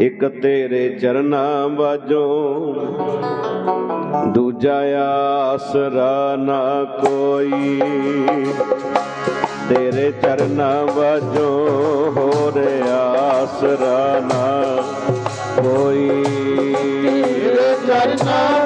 ਇੱਕ ਤੇਰੇ ਚਰਨਾਂ ਬਾਝੋਂ ਦੂਜਾ ਆਸਰਾ ਨਾ ਕੋਈ। ਤੇਰੇ ਚਰਨਾਂ ਬਾਝੋਂ ਹੋਰ ਆਸਰਾ ਨਾ ਕੋਈ। ਤੇਰੇ ਚਰਨਾਂ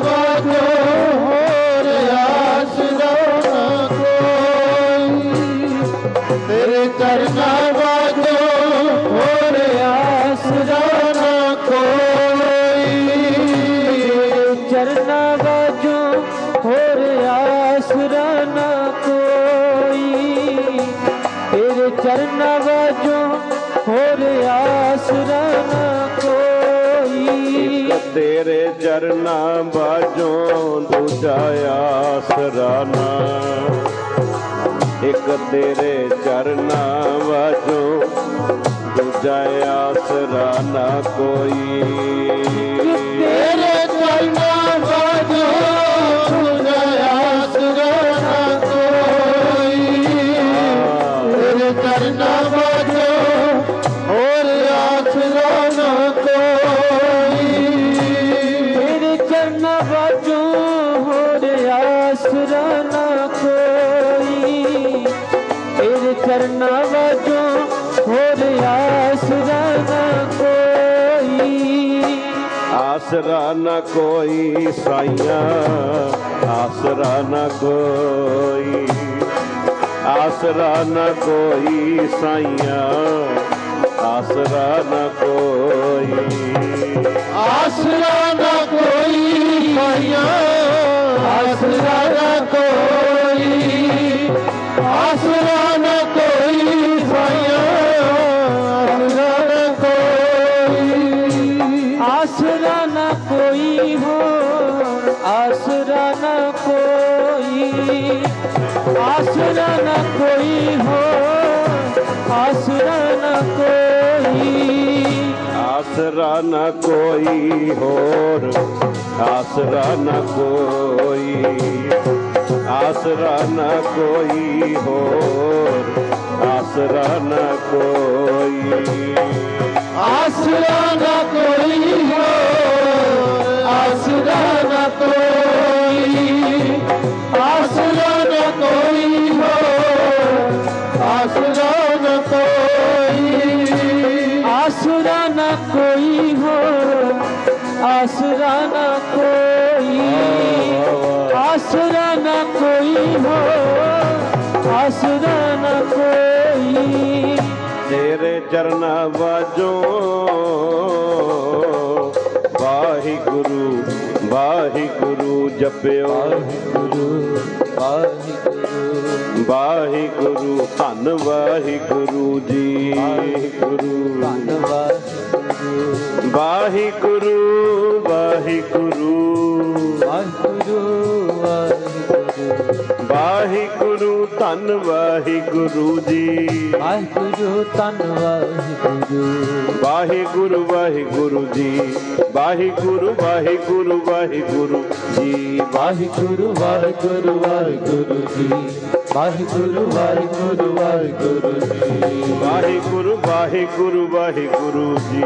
ਹੋਰ ਆਸਰਾ ਨਾ ਕੋਈ। ਤੇਰੇ ਚਰਨਾ ਵਾਜੋ ਹੋਰ ਆਸਰਾ ਨਾ ਕੋਈ। ਤੇਰੇ ਚਰਨਾਂ ਬਾਝੋਂ ਦੂਜਾ ਆਸਰਾ ਨਾ। ਇੱਕ ਤੇਰੇ ਚਰਨਾਂ ਬਾਝੋਂ ਦੂਜਾ ਆਸਰਾ ਨਾ ਕੋਈ। ਤੇਰੇ ਨਾ ਕੋਈ। ਤੇਰੇ ਚਰਨਾ ਵਾਜੋ ਹੋਰ ਆਸਰਾ ਨਾ ਕੋਈ। ਆਸਰਾ ਨਾ ਕੋਈ ਸਾਈਆਂ। ਆਸਰਾ ਨਾ ਕੋਈ। ਆਸਰਾ ਨਾ ਕੋਈ ਸਾਈਆਂ। ਆਸਰਾ ਨਾ ਕੋਈ। ਆਸਰਾ ਨਾ ਕੋਈ ਮਾਇਆ ਆਸਰਾ ਨਾ ਕੋਈ ਆਸਰਾ ਨਾ ਕੋਈ ਮਾਇਆ ਆਸਰਾ ਨਾ ਕੋਈ। ਆਸਰਾ ਨਾ ਕੋਈ ਹੋ ਆਸਰਾ ਨਾ ਕੋਈ ਆਸਰਾ ਨਾ ਕੋਈ ਹੋਰ, ਆਸਰਾ ਨਾ ਕੋਈ, ਆਸਰਾ ਨਾ ਕੋਈ ਹੋਰ, ਆਸਰਾ ਨਾ ਕੋਈ। ਆਸਰਾ ਨਾ ਕੋਈ ਹੋ ਆਸਰਾ ਨਾ ਕੋਈ ਆਸਰਾ ਨਾ ਕੋਈ ਹੋ ਆਸਰਾ ਨਾ ਕੋਈ। ਆਸਰਾ ਨਾ ਕੋਈ ਹੋ ਆਸਰਾ ਨਾ ਕੋਈ। ਤੇਰੇ ਚਰਨਾਂ ਵਾਜੋ ਵਾਹਿਗੁਰੂ ਵਾਹਿਗੁਰੂ ਜਪਿਓ। ਗੁਰੂ ਵਾਹਿਗੁਰੂ ਵਾਹਿਗੁਰੂ ਧੰਨ ਵਾਹਿਗੁਰੂ ਜੀ। ਵਾਹਿਗੁਰੂ ਧੰਨਵਾਦ ਵਾਹਿਗੁਰੂ ਵਾਹਿਗੁਰੂ ਵਾਹਿਗੁਰੂ ਵਾਹਿਗੁਰੂ। ਵਾਹਿਗੁਰੂ ਧੰਨ ਵਾਹਿਗੁਰੂ ਜੀ। ਵਾਹਿਗੁਰੂ ਧੰਨਵਾਦ ਵਾਹਿਗੁਰੂ ਵਾਹਿਗੁਰੂ ਜੀ। ਵਾਹਿਗੁਰੂ ਵਾਹਿਗੁਰੂ ਵਾਹਿਗੁਰੂ ਜੀ। ਵਾਹਿਗੁਰੂ ਵਾਹਿਗੁਰੂ ਵਾਹਿਗੁਰੂ ਜੀ। ਵਾਹਿਗੁਰੂ ਵਾਹਿਗੁਰੂ ਵਾਹਿਗੁਰੂ ਜੀ। ਵਾਹਿਗੁਰੂ ਵਾਹਿਗੁਰੂ ਵਾਹਿਗੁਰੂ ਜੀ।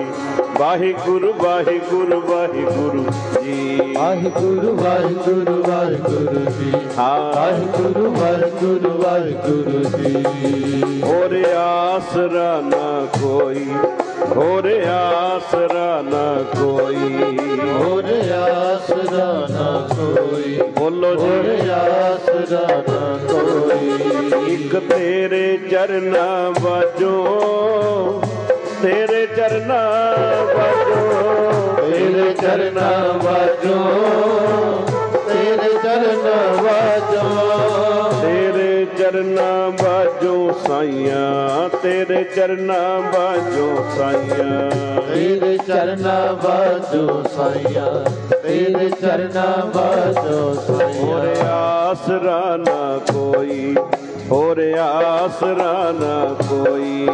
ਵਾਹਿਗੁਰੂ ਵਾਹਿਗੁਰੂ ਵਾਹਿਗੁਰੂ ਜੀ। ਵਾਹਿਗੁਰੂ ਵਾਹਿਗੁਰੂ ਵਾਹਿਗੁਰੂ ਜੀ। ਵਾਹਿਗੁਰੂ ਵਾਹਿਗੁਰੂ ਵਾਹਿਗੁਰੂ ਜੀ। ਹੋਰ ਆਸਰਾ ਨਾ ਕੋਈ ਹੋਰ ਆਸਰਾ ਨਾ ਕੋਈ। ਹੋਰ ਆਸਰਾ ਨਾ ਕੋਈ ਬੋਲੋ ਹੋਰ ਜੀ ਆਸਰਾ ਨਾ ਇੱਕ ਤੇਰੇ ਚਰਨਾਂ ਵਾਜੋ ਤੇਰੇ ਚਰਨਾਂ ਵਾਜੋ ਤੇਰੇ ਚਰਨਾਂ ਵਾਜੋ ਤੇਰੇ ਚਰਨਾਂ ਵਾਜੋ ਤੇਰੇ ਚਰਨਾਂ ਬਾਜੋ ਸਾਈਆਂ ਤੇਰੇ ਚਰਨਾਂ ਬਾਜੋ ਸਾਈਆਂ। ਤੇਰੇ ਚਰਨਾਂ ਵਾਜੋ ਸਾਈਆਂ ਤੇਰੇ ਚਰਨਾਂ ਵਾਜੋ ਹੋਰ ਸਾਈਆਂ ਆਸਰਾ ਨਾ ਕੋਈ ਹੋਰ ਆਸਰਾ ਨਾ ਕੋਈ।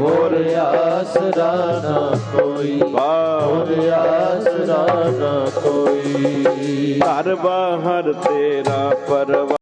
ਹੋਰ ਆਸਰਾ ਨਾ ਕੋਈ। ਹੋਰ ਆਸਰਾ ਨਾ ਕੋਈ। ਘਰ ਬਾਹਰ ਤੇਰਾ ਪਰਵਾ